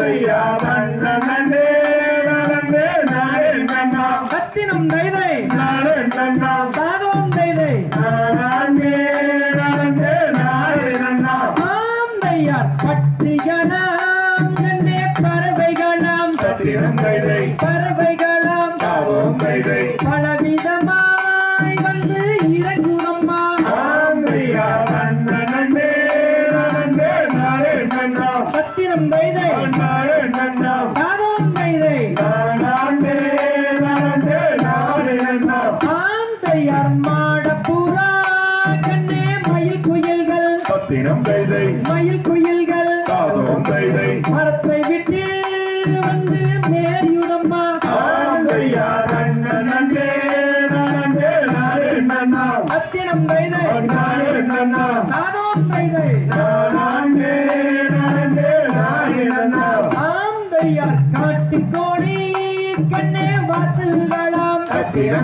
ஆந்தையா மன்னனே நடந்தே நாடே நன்னா சத்தினம் தைதை. நன்னா சாதம் தைதை. நாடே நடந்தே நாடே நன்னா ஆந்தையார் பட்டிகளாம் கண்ணே பறவைகளாம். சத்திரம் கைதை பறவைகளாம். தாவோம் கைதை பலவிதமாய் வந்து மன்னனே நாடே நாடே நடந்தே நாடே நன்னா ஆந்தையார் மாடப்புறா கண்ணே மயில் குயில்கள். சத்திரம் கைதை மயில் குயில்கள். தாவோம் கைதை மரத்தை விட்டு வந்து மேரியுதம்மா. ஆந்தையா நன்னே நடந்தே நாடே நன்னா அத்தினம் தைதை நாடே நன்னா சாதம் ஆந்தையார் காட்டுக்கோழி கண்ணே வாசுகளாம்.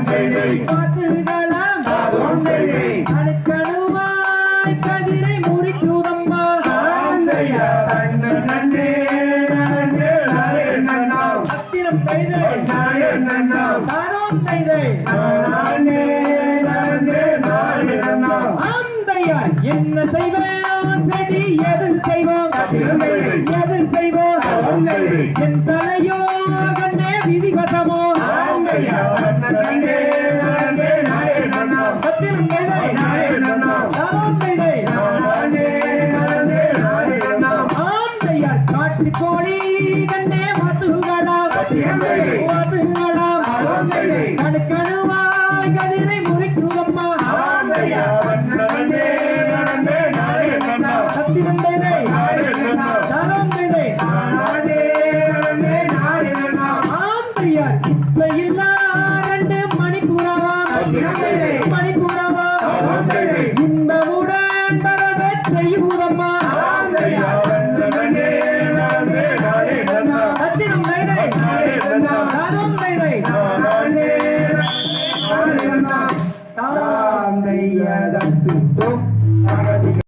கைதை வாசுகளாம். கைதை அணுக்கணுவாய் கதிரை முறிக்குதம்மா. நன்னா ஆந்தையார் என்ன செய்வோம் செடி எது செய்வோம் என் தலையோ கண்ணே விதிவசமோ ஆந்தையா நன்னே நடந்தே நாடே நன்னா சத்திரம் தைதை நாடே ரெண்டு தாவோம் கைதை. இன்பமுடன் நன்னே